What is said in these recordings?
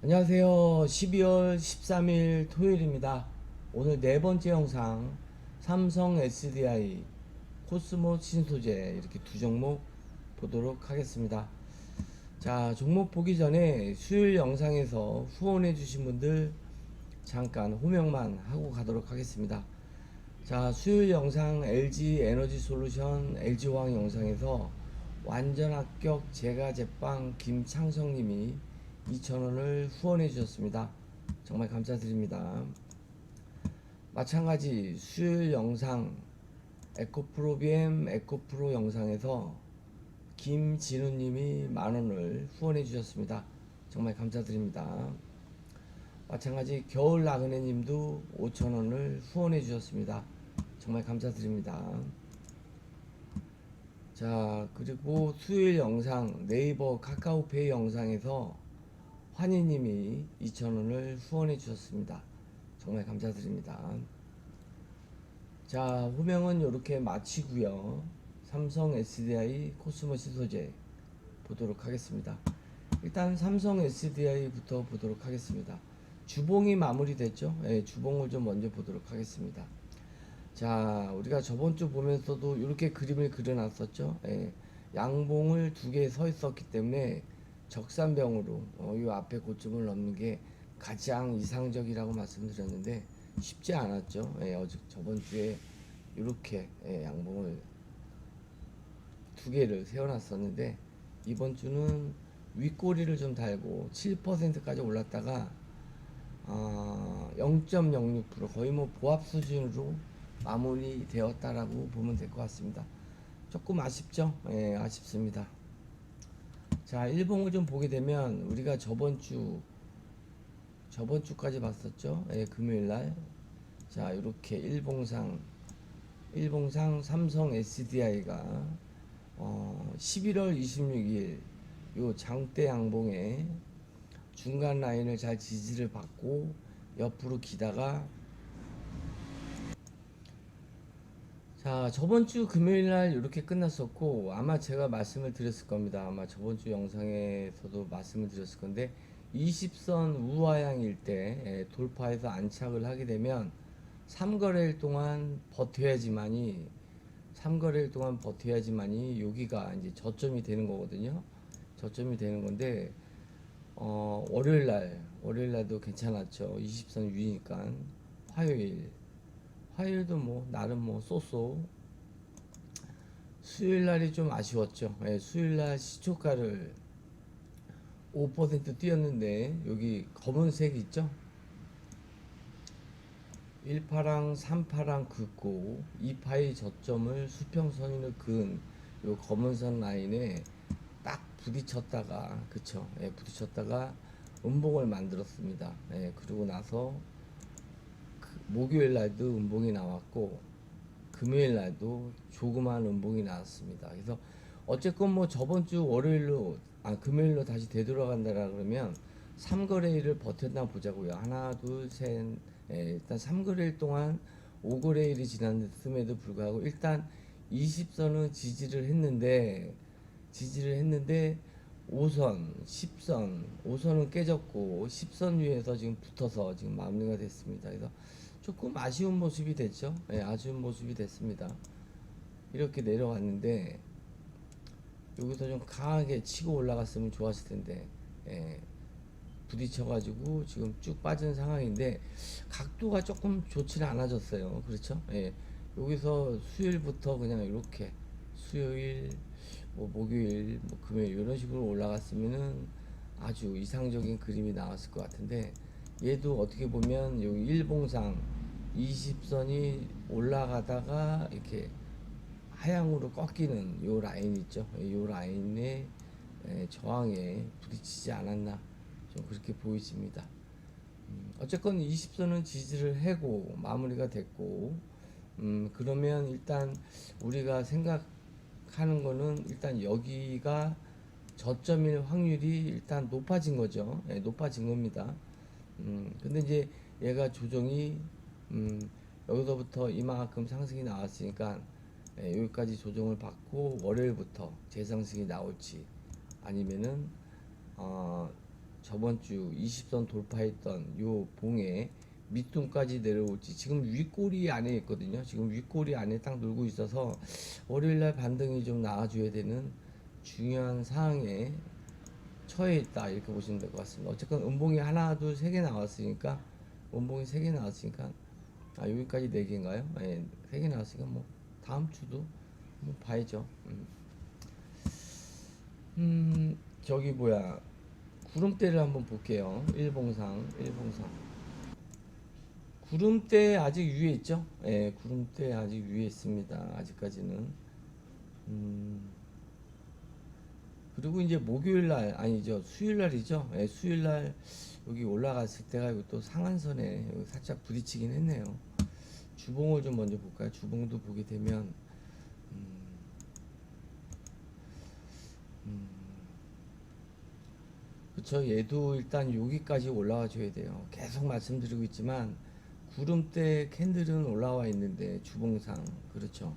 안녕하세요. 12월 13일 토요일입니다. 오늘 네 번째 영상 삼성 SDI 코스모 신소재 이렇게 두 종목 보도록 하겠습니다. 자, 종목 보기 전에 수요일 영상에서 후원해 주신 분들 잠깐 호명만 하고 가도록 하겠습니다. 자, 수요일 영상 LG 에너지 솔루션 LG화학 영상에서 완전 합격 제가 제빵 김창성님이 2,000원을 후원해 주셨습니다. 정말 감사드립니다. 마찬가지 수요일 영상 에코프로 BM 에코프로 영상에서 김진우님이 만원을 후원해 주셨습니다. 정말 감사드립니다. 마찬가지 겨울 나그네님도 5,000원을 후원해 주셨습니다. 정말 감사드립니다. 자 그리고 수요일 영상 네이버 카카오페이 영상에서 환희님이 2,000원을 후원해 주셨습니다. 정말 감사드립니다. 자 호명은 이렇게 마치고요. 삼성 SDI 코스모시 소재 보도록 하겠습니다. 일단 삼성 SDI부터 보도록 하겠습니다. 주봉이 마무리됐죠? 예, 주봉을 좀 먼저 보도록 하겠습니다. 자, 우리가 저번 주 보면서도 이렇게 그림을 그려놨었죠. 예, 양봉을 두 개 서 있었기 때문에 적산병으로 어, 이 앞에 고점을 넘는 게 가장 이상적이라고 말씀드렸는데 쉽지 않았죠. 예, 어제 저번 주에 이렇게 예, 양봉을 두 개를 세워놨었는데 이번 주는 윗꼬리를 좀 달고 7%까지 올랐다가 어, 0.06% 거의 뭐 보합 수준으로 마무리되었다라고 보면 될 것 같습니다. 조금 아쉽죠? 예, 아쉽습니다. 자, 일봉을 좀 보게 되면 우리가 저번 주 저번 주까지 봤었죠? 예, 금요일 날. 자, 이렇게 일봉상 일봉상 삼성 SDI가 어, 11월 26일 요 장대 양봉에 중간 라인을 잘 지지를 받고 옆으로 기다가 자 저번 주 금요일 날 이렇게 끝났었고 아마 제가 말씀을 드렸을 겁니다 아마 저번 주 영상에서도 말씀을 드렸을 건데 20선 우하향일 때 예, 돌파해서 안착을 하게 되면 3거래일 동안 버텨야지만이 3거래일 동안 버텨야지만이 여기가 이제 저점이 되는 거거든요 저점이 되는 건데 어, 월요일 날, 월요일 날도 괜찮았죠. 20선 위니까. 화요일, 화요일도 뭐, 나름 뭐, 쏘쏘. 수요일 날이 좀 아쉬웠죠. 예, 수요일 날 시초가를 5% 뛰었는데, 여기 검은색 있죠? 1파랑 3파랑 긋고 2파의 저점을 수평선으로 그은 요 검은선 라인에 딱 부딪혔다가 그쵸 예, 부딪혔다가 음봉을 만들었습니다 예, 그리고 나서 그 목요일 날도 음봉이 나왔고 금요일 날도 조그만 음봉이 나왔습니다 그래서 어쨌건 뭐 저번 주 월요일로 아 금요일로 다시 되돌아간다라 그러면 3거래일을 버텼나 보자고요 하나 둘셋 예, 일단 3거래일 동안 5거래일이 지났음에도 불구하고 일단 20선은 지지를 했는데 지지를 했는데 5선, 10선, 5선은 깨졌고 10선 위에서 지금 붙어서 지금 마무리가 됐습니다. 그래서 조금 아쉬운 모습이 됐죠. 예, 아쉬운 모습이 됐습니다. 이렇게 내려왔는데 여기서 좀 강하게 치고 올라갔으면 좋았을 텐데 예, 부딪혀가지고 지금 쭉 빠진 상황인데 각도가 조금 좋지는 않아졌어요. 그렇죠? 예, 여기서 수요일부터 그냥 이렇게 수요일 뭐 목요일, 뭐 금요일 이런 식으로 올라갔으면은 아주 이상적인 그림이 나왔을 것 같은데 얘도 어떻게 보면 여기 일봉상 20선이 올라가다가 이렇게 하향으로 꺾이는 요 라인 있죠. 요 라인에 에, 저항에 부딪히지 않았나 좀 그렇게 보이십니다. 음, 어쨌건 20선은 지지를 하고 마무리가 됐고 음, 그러면 일단 우리가 생각 하는 거는 일단 여기가 저점일 확률이 일단 높아진 거죠. 예, 높아진 겁니다. 음, 근데 이제 얘가 조정이 음, 여기서부터 이만큼 상승이 나왔으니까 예, 여기까지 조정을 받고 월요일부터 재상승이 나올지 아니면은 어, 저번 주 20선 돌파했던 요 봉에 밑둥까지 내려올지 지금 윗꼬리 안에 있거든요. 지금 윗꼬리 안에 딱 놀고 있어서 월요일 날 반등이 좀 나와줘야 되는 중요한 상황에 처해 있다 이렇게 보시면 될 것 같습니다. 어쨌건 음봉이 하나 둘 세 개 나왔으니까 음봉이 세 개 나왔으니까 아 여기까지 네 개인가요? 예, 세개 나왔으니까 뭐 다음 주도 뭐 봐야죠. 음. 음 저기 뭐야 구름대를 한번 볼게요. 일봉상 일봉상 구름대 아직 위에 있죠? 예, 구름대 아직 위에 있습니다. 아직까지는 음. 그리고 이제 목요일 날 아니죠 수요일 날이죠 예, 수요일 날 여기 올라갔을 때가 이거 또 상한선에 살짝 부딪히긴 했네요 주봉을 좀 먼저 볼까요? 주봉도 보게 되면 음, 음, 그쵸. 얘도 일단 여기까지 올라와 줘야 돼요. 계속 말씀드리고 있지만 구름대 캔들은 올라와 있는데 주봉상 그렇죠.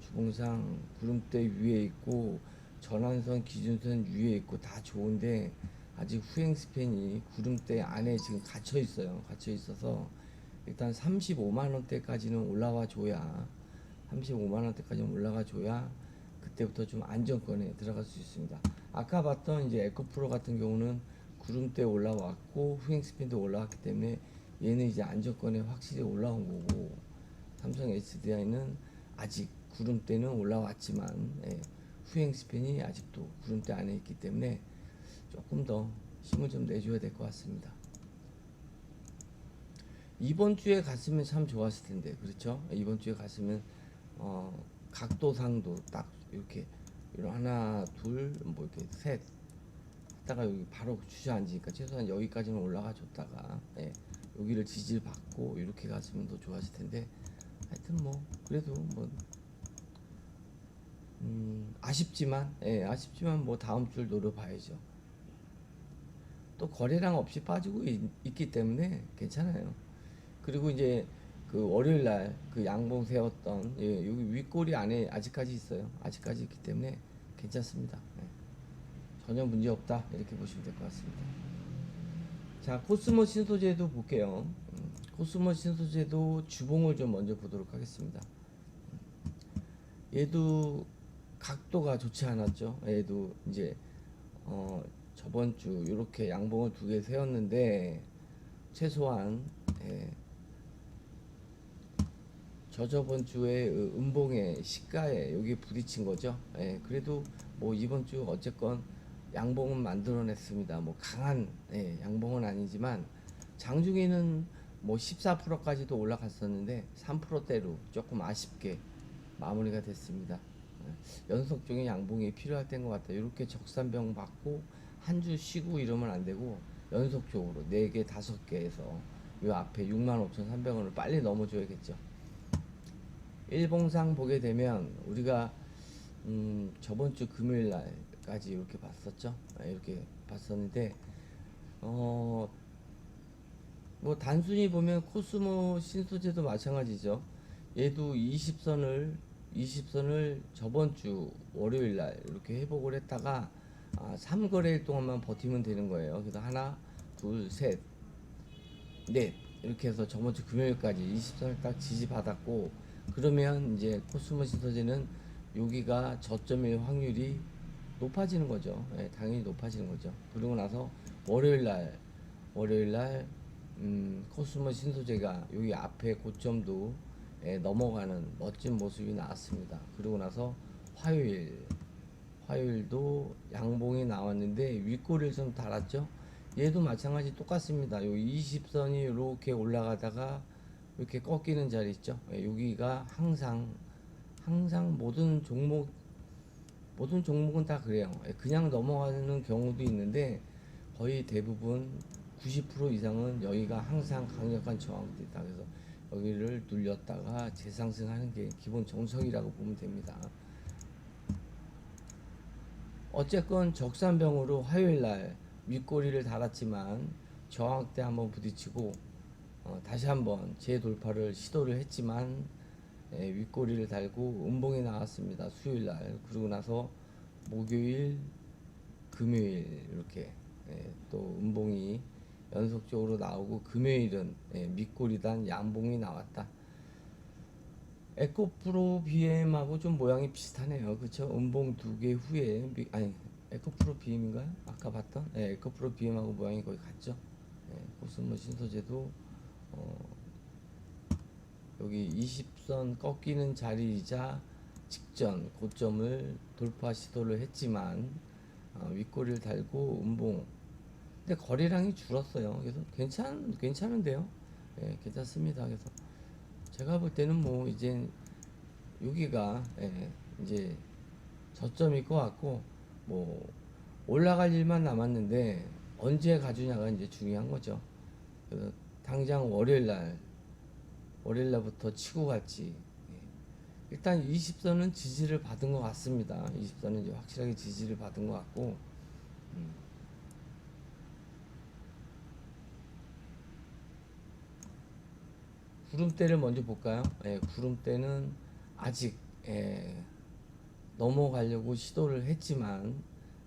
주봉상 구름대 위에 있고 전환선 기준선 위에 있고 다 좋은데 아직 후행 스팬이 구름대 안에 지금 갇혀 있어요. 갇혀 있어서 일단 35만 원대까지는 올라와 줘야 35만 원대까지는 올라가 줘야 그때부터 좀 안정권에 들어갈 수 있습니다. 아까 봤던 이제 에코프로 같은 경우는 구름대 올라왔고 후행 스핀도 올라왔기 때문에 얘는 이제 안정권에 확실히 올라온 거고 삼성 SDI는 아직 구름대는 올라왔지만 예, 후행 스핀이 아직도 구름대 안에 있기 때문에 조금 더 힘을 좀 내줘야 될 것 같습니다. 이번 주에 갔으면 참 좋았을 텐데 그렇죠? 이번 주에 갔으면 어, 각도상도 딱 이렇게 이런 하나 둘 뭐 이렇게 셋 하다가 여기 바로 주저앉으니까 최소한 여기까지는 올라가 줬다가 예, 여기를 지지를 받고 이렇게 갔으면 더 좋았을 텐데 하여튼 뭐 그래도 뭐 음, 아쉽지만, 예, 아쉽지만 뭐 다음 주를 노려봐야죠. 또 거래량 없이 빠지고 있, 기 때문에 괜찮아요. 그리고 이제 그 월요일 날 그 양봉 세웠던 예, 여기 윗꼬리 안에 아직까지 있어요. 아직까지 있기 때문에 괜찮습니다. 예. 전혀 문제 없다 이렇게 보시면 될 것 같습니다. 자 코스모 신소재도 볼게요. 음, 코스모 신소재도 주봉을 좀 먼저 보도록 하겠습니다. 얘도 각도가 좋지 않았죠. 얘도 이제 어 저번 주 이렇게 양봉을 두 개 세웠는데 최소한 예, 저 저번 주에 그 음봉의 시가에 여기 부딪힌 거죠. 예, 그래도 뭐 이번 주 어쨌건 양봉은 만들어냈습니다. 뭐 강한 예, 양봉은 아니지만 장중에는 뭐 14%까지도 올라갔었는데 3%대로 조금 아쉽게 마무리가 됐습니다. 예, 연속적인 양봉이 필요할 때인 것 같아요. 이렇게 적산병 받고 한 주 쉬고 이러면 안 되고 연속적으로 4개, 5개에서 이 앞에 65,300원을 빨리 넘어줘야겠죠. 일봉상 보게 되면 우리가 음, 저번 주 금요일 날까지 이렇게 봤었죠. 예, 이렇게 봤었는데 어, 뭐 단순히 보면 코스모 신소재도 마찬가지죠. 얘도 20선을 20선을 저번 주 월요일 날 이렇게 회복을 했다가 아, 3거래일 동안만 버티면 되는 거예요. 그래서 하나, 둘, 셋, 넷 이렇게 해서 저번 주 금요일까지 20선을 딱 지지받았고 그러면 이제 코스모 신소재는 여기가 저점일 확률이 높아지는 거죠. 예, 당연히 높아지는 거죠. 그러고 나서 월요일 날 월요일 날 음, 코스모 신소재가 여기 앞에 고점도 예, 넘어가는 멋진 모습이 나왔습니다. 그리고 나서 화요일 화요일도 양봉이 나왔는데 윗꼬리를 좀 달았죠. 얘도 마찬가지 똑같습니다. 요 20선이 이렇게 올라가다가 이렇게 꺾이는 자리 있죠. 예, 여기가 항상 항상 모든 종목 모든 종목은 다 그래요. 예, 그냥 넘어가는 경우도 있는데 거의 대부분 90% 이상은 여기가 항상 강력한 저항도 있다. 그래서 여기를 눌렸다가 재상승하는 게 기본 정석이라고 보면 됩니다. 어쨌건 적산병으로 화요일 날 윗꼬리를 달았지만 저항 때 한번 부딪히고 어, 다시 한번 재돌파를 시도를 했지만 예, 윗꼬리를 달고 음봉이 나왔습니다. 수요일 날 그러고 나서 목요일, 금요일 이렇게 예, 또 음봉이 연속적으로 나오고 금요일은 예, 밑골이단 양봉이 나왔다. 에코프로 BM하고 좀 모양이 비슷하네요. 그쵸? 음봉 두 개 후에 미- 아니 에코프로 BM인가요? 아까 봤던 예, 에코프로 BM하고 모양이 거의 같죠? 예, 코스모 신소재도 어, 여기 20선 꺾이는 자리이자 직전 고점을 돌파 시도를 했지만 어, 윗꼬리를 달고 음봉. 근데 거래량이 줄었어요. 그래서 괜찮 괜찮은데요. 예, 괜찮습니다. 그래서 제가 볼 때는 뭐 이제 여기가 예, 이제 저점일 것 같고 뭐 올라갈 일만 남았는데 언제 가주냐가 이제 중요한 거죠 당장 월요일 날 월요일 날부터 치고 갈지 예. 일단 20선은 지지를 받은 것 같습니다. 20선은 이제 확실하게 지지를 받은 것 같고 음. 구름대를 먼저 볼까요? 예, 구름대는 아직 예, 넘어가려고 시도를 했지만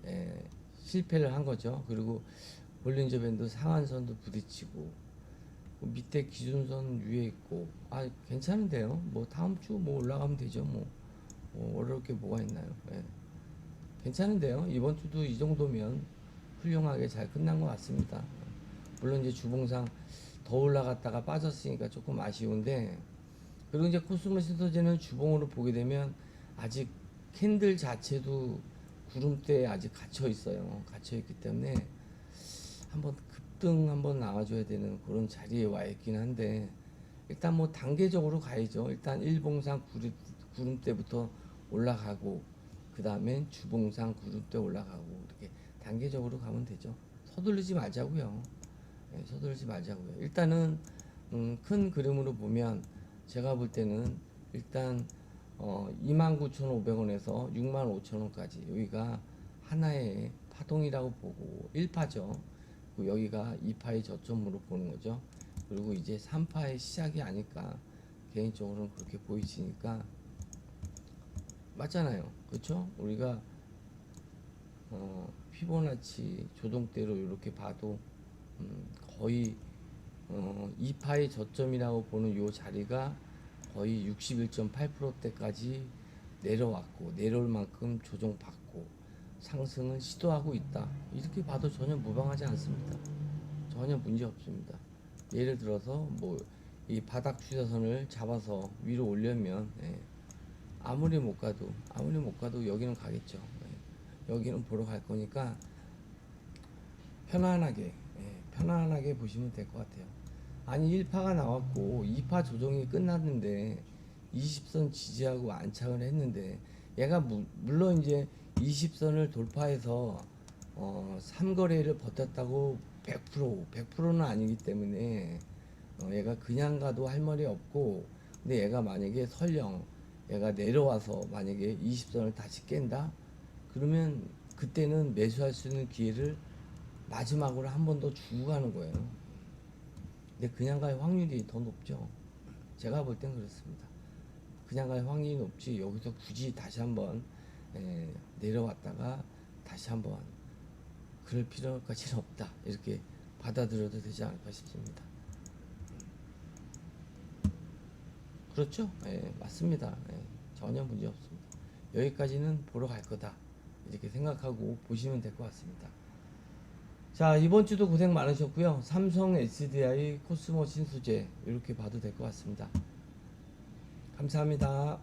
예, 실패를 한 거죠. 그리고 볼린저 밴드 상한선도 부딪히고 그 밑에 기준선 위에 있고 아 괜찮은데요. 뭐 다음 주 뭐 올라가면 되죠. 뭐, 뭐 어려울 게 뭐가 있나요? 예. 괜찮은데요. 이번 주도 이 정도면 훌륭하게 잘 끝난 것 같습니다. 물론 이제 주봉상 더 올라갔다가 빠졌으니까 조금 아쉬운데 그리고 이제 코스모스 소재는 주봉으로 보게 되면 아직 캔들 자체도 구름대에 아직 갇혀 있어요. 갇혀 있기 때문에 한번 급등 한번 나와줘야 되는 그런 자리에 와 있긴 한데 일단 뭐 단계적으로 가야죠. 일단 일봉상 구름, 구름대부터 올라가고 그 다음엔 주봉상 구름대 올라가고 이렇게 단계적으로 가면 되죠. 서두르지 말자고요. 예, 서두르지 말자고요. 일단은 음, 큰 그림으로 보면 제가 볼 때는 일단 어, 29,500원에서 65,000원까지 여기가 하나의 파동이라고 보고 1파죠. 그리고 여기가 2파의 저점으로 보는 거죠. 그리고 이제 3파의 시작이 아닐까 개인적으로는 그렇게 보이시니까 맞잖아요. 그렇죠? 우리가 어, 피보나치 조동대로 이렇게 봐도 음, 거의 어, 2파의 저점이라고 보는 요 자리가 거의 61.8%대까지 내려왔고 내려올 만큼 조정받고 상승은 시도하고 있다. 이렇게 봐도 전혀 무방하지 않습니다. 전혀 문제 없습니다. 예를 들어서 뭐 이 바닥 추세선을 잡아서 위로 올려면 예, 아무리 못 가도 아무리 못 가도 여기는 가겠죠. 예, 여기는 보러 갈 거니까 편안하게 예, 편안하게 보시면 될 것 같아요. 아니 1파가 나왔고 2파 조정이 끝났는데 20선 지지하고 안착을 했는데 얘가 무, 물론 이제 20선을 돌파해서 어, 3거래를 버텼다고 100% 100%는 아니기 때문에 어, 얘가 그냥 가도 할 말이 없고 근데 얘가 만약에 설령 얘가 내려와서 만약에 20선을 다시 깬다 그러면 그때는 매수할 수 있는 기회를 마지막으로 한 번 더 주고 가는 거예요. 근데 그냥 갈 확률이 더 높죠. 제가 볼 땐 그렇습니다. 그냥 갈 확률이 높지 여기서 굳이 다시 한번 에, 내려왔다가 다시 한번 그럴 필요까지는 없다 이렇게 받아들여도 되지 않을까 싶습니다. 그렇죠? 예, 맞습니다. 예, 전혀 문제 없습니다. 여기까지는 보러 갈 거다 이렇게 생각하고 보시면 될 것 같습니다. 자 이번 주도 고생 많으셨고요. 삼성 SDI 코스모 신수제 이렇게 봐도 될 것 같습니다. 감사합니다.